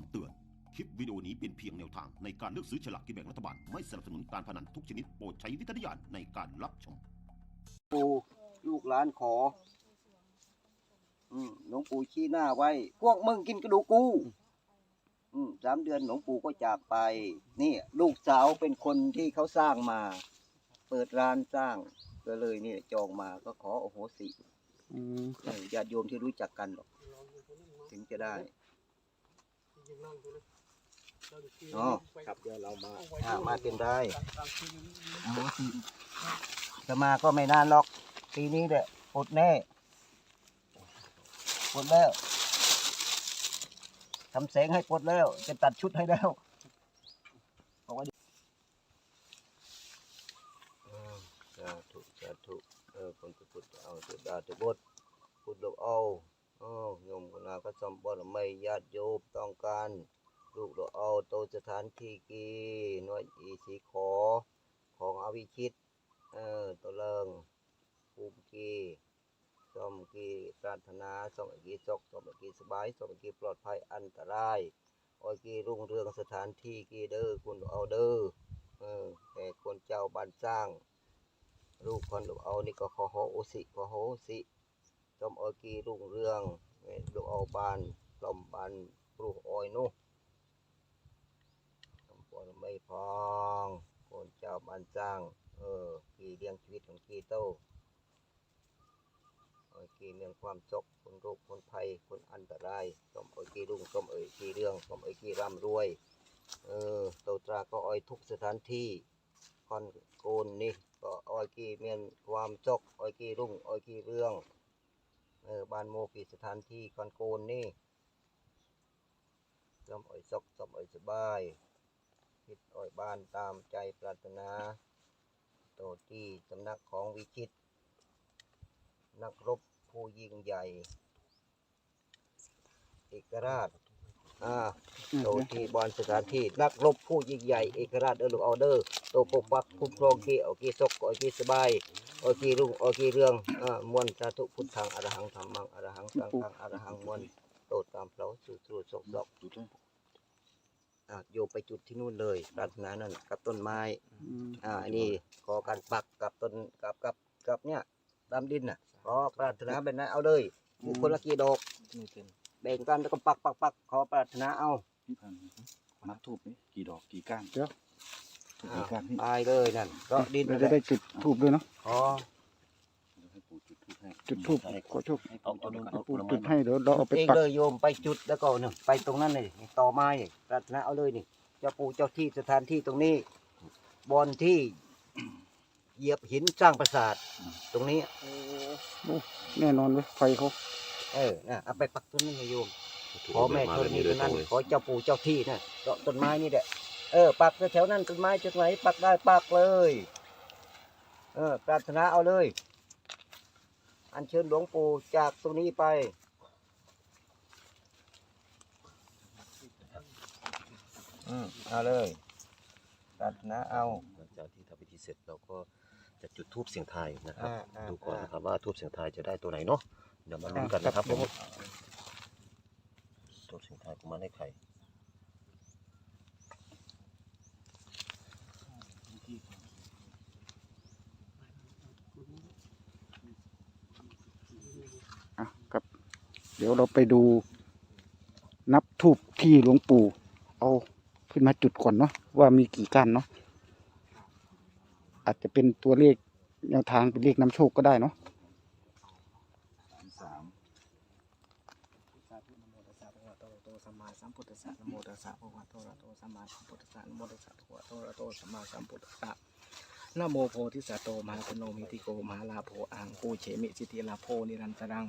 ำเตือน คลิปวิดีโอนี้เป็นเพียงแนวทางในการเลือกซื้อฉลากกินแบ่งรัฐบาล ไม่สนับสนุนการพนันทุกชนิดโปรดใช้วิจารณญาณในการรับชม ปู่ลูกหลานขอ อืมหลวงปู่ชี้หน้าไว้ พวกมึงกินกระดูกกู อืมสามเดือนหลวงปู่ก็จากไป นี่ ลูกสาวเป็นคนที่เขาสร้างมา เปิดร้านสร้าง ก็เลยนี่จองมาก็ขอโอโหสิอืม เออญาติโยมที่รู้จักกันหรอก ถึงจะได้ อ๋อครับเดี๋ยวเรามาอ่ามาเป็นได้โอโหสิจะมาก็ไม่นานหรอก ปีนี้แหละอดแน่ปลดแล้วทำแสงให้ปลดแล้ว จะตัดชุดให้แล้วบอกว่าสาธุสาธุเออคนจะพุทธเอาจะดาจะบดพุทธเราเอา อ๋อโยมกนาก็สมบัติไม่ญาติโยมต้องการลูกเราเอาโตสถานที่กีหน่วยอีสีขอของอวิชิต เออตัวเลิงภูมิกีสมกีปรารถนาสมกีจกสมกีสบายสมกีปลอดภัยอันตรายโออยกีรุ่งเรืองสถานที่กีเด้อคุณเอาเด้อเออแต่คนเจ้าบ้านสร้าง ลูกคนลูกเอานี่ก็ขอโหโอสิขอโหสิ สมออยกีรุ่งเรืองดูเอาบานลมบานปลูกอ้อยนู่สมปนไม่พองคนเจ้าบ้านสร้าง เออ กีเลี้ยงชีวิตของกีโตโอ้ยกีเมียนความจกคนโรคคนภัยคนอันตรายสมอยกีรุ่งสมอยกีเรื่องสมอยกีร่ำรวย เออโตตราก็อ้อยทุกสถานที่คอนโกนนี่ก็อ้อยกีเมียนความจกอ้อยกีรุ่งอ้อยกีเรื่อง เออบ้านโมกีสถานที่คอนโกนนี่สมโอยจกสมโอยสบายคิดอ้อยบ้านตามใจปรารถนา โตที่สำนักของวิชิต นักรบผู้ยิ่งใหญ่เอกราชอ่าโตที่บอนสถานที่นักรบผู้ยิ่งใหญ่เอกราชเออลูกเอเดอร์ โตปกปักคุ้มครองกีเอากีซกเอากีสบายเอากีรุ่งเอากีเรื่องอ่ามวนสาธุพุทธังอรหังธรรมังอรหังสังฆังอรหังมวนโตตามเพลาสู่สู่ศกดอกอ่าโยมไปจุดที่นู่นเลยปรารถนานั่นกับต้นไม้อืมอ่าอันนี้ขอการปักกับต้นกับกับกับเนี่ยตามดินน่ะขอปรารถนาแบบนั้นเอาเลยปลูกคนละกี่ดอกแบ่งกันแล้วก็ปักปักปักขอปรารถนาเอาพี่พันธุ์นับทูบนี่กี่ดอกกี่ก้านเดี๋ยว ทูบกี่ก้านพี่ตายเลยนั่นก็ดินเรานั่นแหละจะได้จุดทูบด้วยเนาะขอให้ปู่จุดทูบให้จุดทูบขอโชคให้ปู่จุดให้ปู่จุดให้เดี๋ยวเราเอาไปเองปักเลยโยมไปจุดแล้วก็เนี่ยไปตรงนั้นเลยต่อไม้นี่ปรารถนาเอาเลยนี่เจ้าปู่เจ้าที่สถานที่ตรงนี้บอนที่เหยียบหินสร้างปราสาทตรงนี้แน่นอนเว้ยไฟเขาเออนะเอาไปปักต้นนี้นะโยมขอแม่ธรณีตรงนั้นขอเจ้าปู่เจ้าที่นะเจาะต้นไม้นี่แหละ เออปักแถวๆนั้นต้นไม้จุดไหนปักได้ปักเลย เออปรารถนาเอาเลย อัญเชิญหลวงปู่จากตรงนี้ไป อืมเอาเลยปรารถนาเอาหลังจากที่ทำพิธีเสร็จเราก็จะจุดทูบเสียงทายนะครับอ่าอ่าดูก่อนอ่านะครับว่าทูบเสียงทายจะได้ตัวไหนเนาะเดี๋ยวมาลุ้นกันนะครับผมทูบเสียงทายกุมารให้ใคร อะครับ เดี๋ยวเราไปดูนับทูบที่หลวงปู่เอาขึ้นมาจุดก่อนเนาะว่ามีกี่ก้านเนาะอาจจะเป็นตัวเลขแนวทางเป็นเลขนำโชคก็ได้เนาะสามนโมโตอะระหะโตสัมมาสัมพุทธัสสะนะโมตัสสะภะคะวะโตอะระหะโตสัมมาสัมพุทธัสสะนะโมตัสสะภะคะวะโตอะระหะโตสัมมาสัมพุทธัสสะนะโมโพธิสัตโตมหาคุณโนมิติโกมหาลาโภอังปูเฉมิสิทธิลาโพนิรันตรัง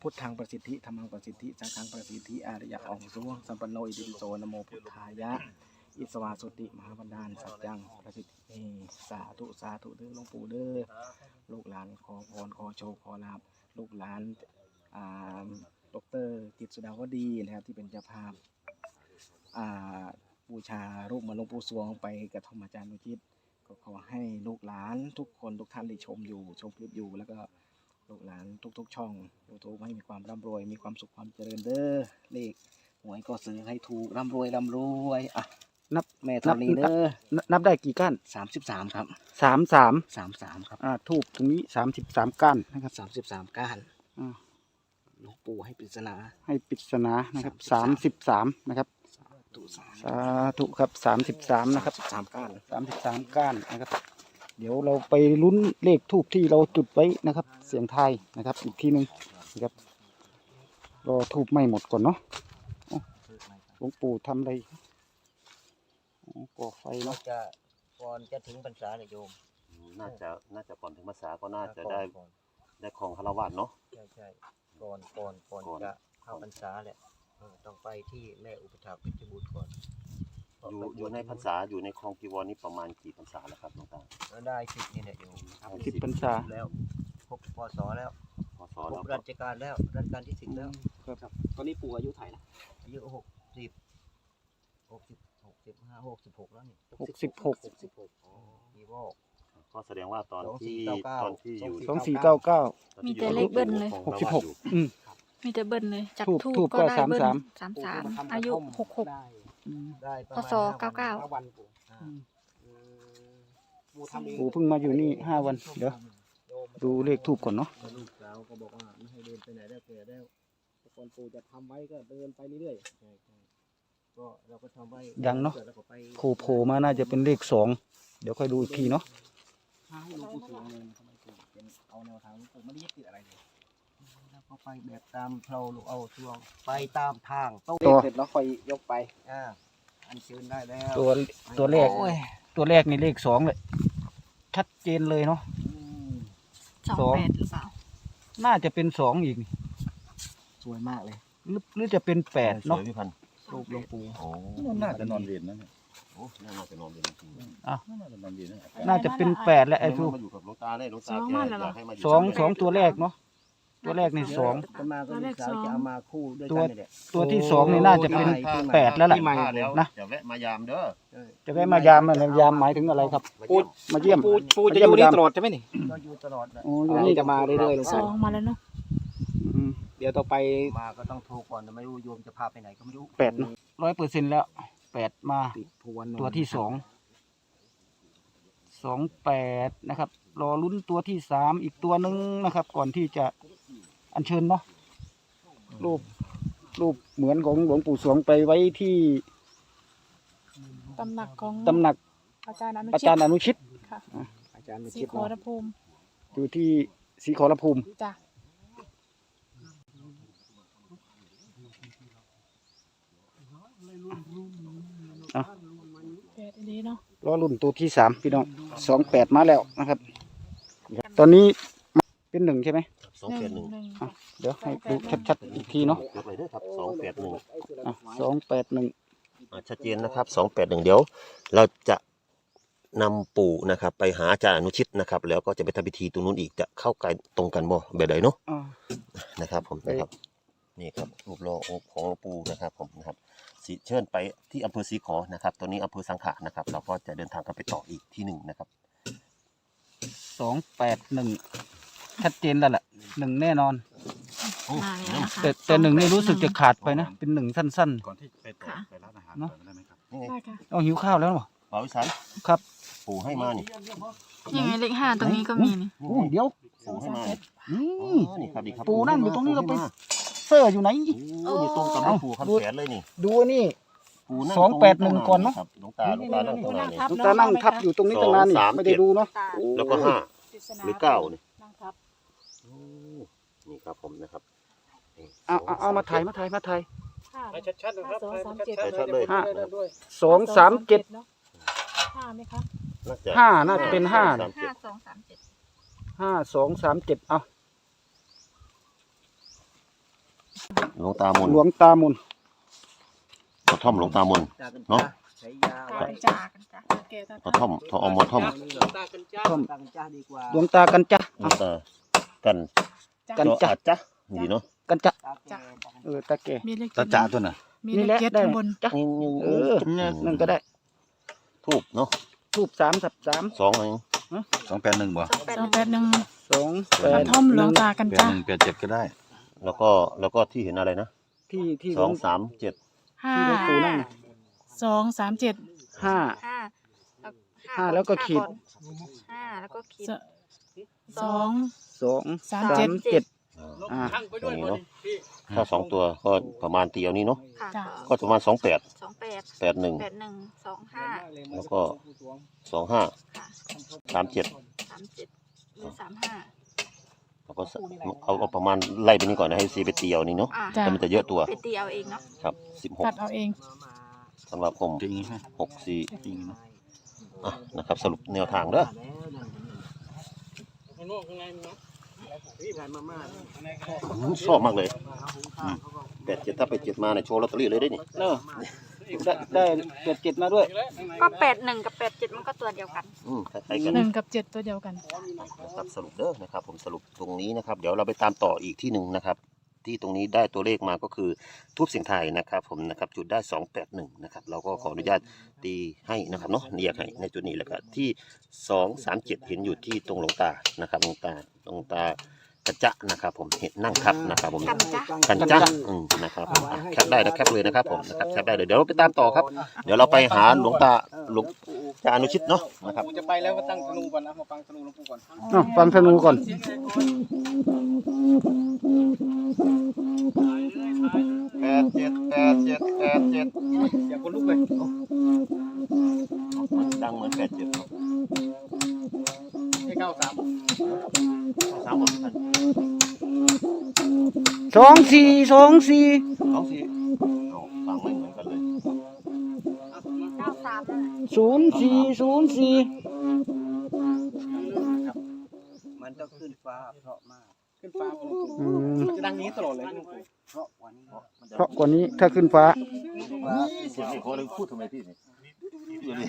พุทธังประสิทธิธรรมังประสิทธิสังฆังประสิทธิอริยะอองสุวสัมปันโนอิติปิโสนโมพุทธายะ อิสวาสุติมหาบันดาลสัจจังประสิทธิสาธุสาธุเด้อหลวงปู่เด้อลูกหลานขอพรขอโชคขอลาบลูกหลานอ่าดรกิตสุดาวดีนะครับที่เป็นเจ้าภาพอ่าบูชารูปเหมือนหลวงปู่สวงไปกระทอมอาจารย์นุจิตก็ขอให้ลูกหลานทุกคนทุกท่านที่ชมอยู่ชมคลิปอยู่แล้วก็ ลูกหลานทุกๆช่องยูทูบให้มีความร่ำรวย มีความสุขความเจริญเด้อเลขหวยก็ซื้อให้ถูกร่ำรวยร่ำรวยอะนับแม่ธรณีเด้อนับนับได้กี่ก้านสามสิบสามครับสามสามสามสามครับอ่าทูบตรงนี้สามสิบสามก้านนะครับสามสิบสามก้านอ่าหลวงปู่ให้ปริศนาให้ปริศนานะครับสามสิบสามนะครับตุสามสาธุครับสามสิบสามนะครับสามก้านสามสิบสามก้านนะครับ เดี๋ยวเราไปลุ้นเลขทูบที่เราจุดไว้นะครับ เสียงไทายนะครับ อีกทีหนึ่งนะครับรอทูบไม่หมดก่อนเนาะอ๋อหลวงปู่ทำอะไรอ๋อก่อไฟเราเนาะจะก่อนจะถึงพรรษาเนี่ยโยม น่าจะน่าจะก่อนถึงภาษาก็น่าจะก่อนได้ก่อนได้ของคารวะเนาะใช่ใช่ก่อนก่อนก่อนก่อนจะเข้าพรรษาแหละเออต้องไปที่แม่อุปถัมภ์เพชรบูรณ์ก่อน อยู่อยู่ในพรรษาอยู่ในคลองจีวรนี่ประมาณกี่พรรษาแล้วครับหลวงตาแล้วได้สิทธิ์นี่เนี่ยโยมสิบพรรษาแล้วครบพศแล้วพศครแล้วบก็ราชการแล้วราชการที่สิบแล้วครับตอนนี้ปู่อายุเท่าไหร่นะอายุหกสิบหกสิบหกสิบห้าหกสิบหกแล้วนี่หกสิบหกหกสิบหกอ๋อมีวอกก็แสดงว่าตอนสองสี่ที่เก้าเก้าตอนที่อยู่สองสี่เก้าเก้าตอนที่อยู่มีแต่เลขเบิ้ลเลยของหกสิบหกคารวะอยู่อืมมีแต่เบิ้ลเลยจากทูบทูบทูบก็ก็ได้สามเบิ้ลสามสามสามปู่ทำกระอายุท่มหกหกได้ อืม ได้ประพมาณศห้เก้าเก้า ห้าวันปู่อ่าอืมปู่ทำเองปู่เพิ่งมาอยู่นี่ห้าวัน เดี๋ยวดูเลขทูบก่อนเนาะแล้วลูกสาวก็บอกว่าไม่ให้เดินไปไหนได้เกิดได้แต่ก่อนปู่จะทำไว้ก็เดินไปเรื่อยใช่ใช่ก็เราก็ทำไว้ยังเนาะกิดแล้วก็ไปโผล่โผล่มาน่าจะเป็นเลขสองเดี๋ยวค่อยดูอีกทีเนาะๆถ้าให้หลวงปู่สวงเลยทำไมปู่เป็นเอาแนวทางหลวงปู่ไม่ได้ยึดติดอะไรเลยแล้ว ก็ไปแบบตามเพลาลูกเอาช่วง ไปตามทางต้องตัว เสร็จแล้วค่อยยกไปอ่าอันเชิญได้แล้วตัวตัวแรกโอ้ยตัวแรกนี่เลขสองเลย ชัดเจนเลยเนาะ อืมสองสอง แปดหรือเปล่าน่าจะเป็นสองอีกนี่สวยมากเลยหรือหรือจะเป็นแปดเนาะ สวยพี่พันธุ์รูปหลวงปู่ โอ้น่าจะนอนเรียนนะเนี่ยโหน่าจะนอนเป็นจริงน่าจะนอนเรียนนะน่าจะเป็นแปดแหละๆไอ้ทู มาอยู่กับหลวงตาเลยหลวงตาแกอยากให้มาอยู่สองด้วยสองตัวแรกเนาะ ตัวแรกนี่สอง จะมาก็ลูกสาวจะเอามาคู่ด้วยตักัวนนี่แหละ ตัวที่สองนี่น่าจะเป็นแปดแล้วแหละที่มาแล้วนะ จะแวะมายามเด้อเออจะได้มายามอะไรยามหมายถึงอะไรครับมาเยี่ยมมาเยี่ยม ปู่ปู่จะอยู่นี่ตลอดใช่ไหมนี่ก็อยู่ตลอดแหละโอ้ยอันนี่นี้จะมาเรื่อยๆหลวงสอปู่งมาแล้วเนาะอืมเดี๋ยวต่อไปมาก็ต้องโทรก่อนแต่ไม่รู้โยมจะพาไปไหนก็ไม่รู้แปดเนาะร้อยเปอร์เซ็นต์แล้วแปดมา ติดพวนนตัวที่สอง สองแปดนะครับ รอลุ้นตัวที่สามอีกตัวหนึ่งนะครับ ก่อนที่จะอัญเชิญเนาะรูปรูปเหมือนของหลวงปู่สวงไปไว้ที่ตำหนักของตำหนักอาจารย์อนุอาชิจารตย์อนุชิตค่ะอาจารย์มีสีคิดโคเนาะรภูมิอยู่ที่ศรีขอรภูมิ จ้ะอะ แปดดีเนาะ รอรุ่นตัวที่สามพี่น้องสองแปดมาแล้วนะครับ ตอนนี้เป็นหนึ่งใช่ไหมสองแปดหนึ่งหนึ่งอะเดี๋ยวให้ดูชัดๆอีกทีเนาะยกเลยเด้อครับสองแปดหนึ่งอะสองแปดหนึ่งอ่าชัดเจนนะครับสองแปดหนึ่งเดี๋ยว เราจะนำปู่นะครับ ไปหาอาจารย์อนุชิตนะครับ แล้วก็จะไปทำพิธีตรงนู้นอีกจะเข้ากันตรงกันบ่แบบใดเนาะอ่านะครับ ผมนะครับ นี่ครับรูปหล่อองค์ของหลวงปู่นะครับ ผมนะครับ สีเชิญไปที่อำเภอศรีขอนะครับตอนนี้อำเภอสังขะนะครับ เราก็จะเดินทางกันไปต่ออีกที่หนึ่งนะครับสองแปดหนึ่งชัดเจนแล้วแหละหนึ่งแน่นอนมาแล้วนะคะแต่แต่หนึ่งนี่รู้สึกจะขาดไปนะ เป็นหนึ่งสั้น ก่อนที่ไปต่อไปร้านอาหารเนอะ ก่อนได้ไหมครับนี่ไงได้ค่ะๆเอาหิวข้าวแล้วเหรอบ่าววิสันครับปู่ให้มานี่ยังไงเลขห้าตรงนี้ก็มีนี่โอ้เดี๋ยว ปู่ให้มานี่นี่อ๋อนี่ครับดีครับปู่นั่งอยู่ตรงนี้เราไปให้ม เซอร์อยู่ไหน โอ้นี่ตรงกับหลวงปู่คำแสนเลยนี่ดูนี่ ปู่นั่สองแปดหนึ่งก่อนเนอะ ครับหลวงตาหลวงตานั่งตรงนั้นนี่ลูกตานั่งทับอยู่ตรงนี้ตั้งนานนี่สองสาม ไม่ได้ดูเนาะแล้วก็ห้าปริศนหรือเก้านี่ นั่งทับโอ้นี่ครับผมนะครับนี่เอาเอาเอามาถ่ายมาถ่ายมาถ่าย ห้าให้ชัดๆนะครับห้า สองสามเจ็ดชัดๆเลยห้าด้วยสองสามเจ็ดเนาะห้าไหมคะน่าจะห้าน่าจะเป็นห้าสามเจ็ห้าดสองสามเจ็ดห้าสองสามเจ็ดเอา หลวงตามนหลวงตามนกระท่อมหลวงตามนตากันเนอะจ้าใช้ยาตาไว้กันจ้ากันจ้ากแก่ตากระท่อมทออมอท่อมตากันจ้าท่อมตากันจ้าดีกว่าหลวงตากันจ้ะหลวงตากันกันก็จ้ะอาจจะดีเนาะกันจ้ะตาแก่ตากันเออตาแก่มีเลขตาจ่าตัวน่ะมีนี่เลแหขละเจ็ดได้ข้างบนจ้ะนี่นี่เออนั่นก็ได้ทูบเนาะทูบสามสับสามสองเองสองแปดหนึ่งบ่สองแปดสองแปดหนึ่งสองแปกระดท่อมหลวงตากันแปดจ้าหนึ่งแปดเจ็ดก็ได้ แล้วก็แล้วก็ที่เห็นอะไรนะที่ที่หสลอวงงสามเจ็ดห้าที่หลวงปู่นั่งน่ะสองสามเจ็ดห้า ห้าห้าแล้วก็ขีด ห้าแล้วก็ขีดสสอง สองสามสาเจ็ดมเจ็ดอ่า ตรงนี้เนาะถ้าสองตัวก็ประมาณตีเอานี้เนาะค่ะจ้ะ ก็ประมาณสองแปดสองแปดแปดหนึ่งแปดหนึ่งสองห้าแล้วก็สองห้าค่ะสามเจ็ดสามเจ็ดหรือสามห้า แล้วก็เอาเอาประมาณไล่ไปนี้ก่อนนะให้ซีไปตีเอานี้เนาะอ่าจ้ะแต่มันจะเยอะตัวไปตีเอาเองเนาะครับสิบหกตัดเอาเอง ธันวาคมจริงไหมหกสี่จริงเนาะอะนะครับ สรุปแนวทางเด้ออืมชอบมากเลยแปดเจ็ดถ้าไปเจ็ดมาเนี่ยโชว์ลอตเตอรี่เลยได้นี่เนอะ ได้ได้เจ็ดเจ็ดมาด้วยก็แปดหนึ่งกับแปดเจ็ดมันก็ตัวเดียวกัน อืมคล้ายๆกันหนึ่งกับเจ็ดตัวเดียวกันนะครับสรุปเด้อนะครับ ผมสรุปตรงนี้นะครับ เดี๋ยวเราไปตามต่ออีกที่หนึ่งนะครับ ที่ตรงนี้ได้ตัวเลขมาก็คือทูบเสียงไทายนะครับ ผมนะครับจุดได้สองแปดหนึ่งนะครับเราก็ขออนุญาตตีให้นะครับเนาะเรียกให้ในจุดนี้แล้วก็ที่สองสามเจ็ดเห็นอยู่ที่ตรงหลวงตานะครับหลวงตาหลวงตา กระจะนะครับผมเห็นนั่งทับนะครับผมกันจ้ะกันจ้าอืมนะครับผมอะแคปได้นะแคปเลยนะครับผมนะครับแคปได้เลยเดี๋ยวเราไปตามต่อครับ เดี๋ยวเราไปหาหลวงตาหลวงตาอนุชิตเนาะนะครับจะไปแล้วก็ตั้งธนูก่อนนะมาฟังธนูหลวงปู่ก่อนอ้าวฟังธนูก่อน แปดเจ็ดแปดเจ็ดแปดเจ็ดอย่าคนลุกเลยมันดังเหมือนแปดเจ็ดครับให้เก้าสามสามหมดกันสองสี่สองสี่สองสี่เอาฟังไม่เหมือนกันเลยเก้าสามศูนย์สี่ศูนย์สี่มันต้องขึ้นฟ้าเพราะ ขึ้นฟ้าหลวงปู่อืมมันจะดังนี้ตลอดเลยหลวงปู่เพราะวันนี้เพราะกว่านี้ถ้าขึ้นฟ้า เสียงนี่เขาเลยพูดทำไมพี่นี่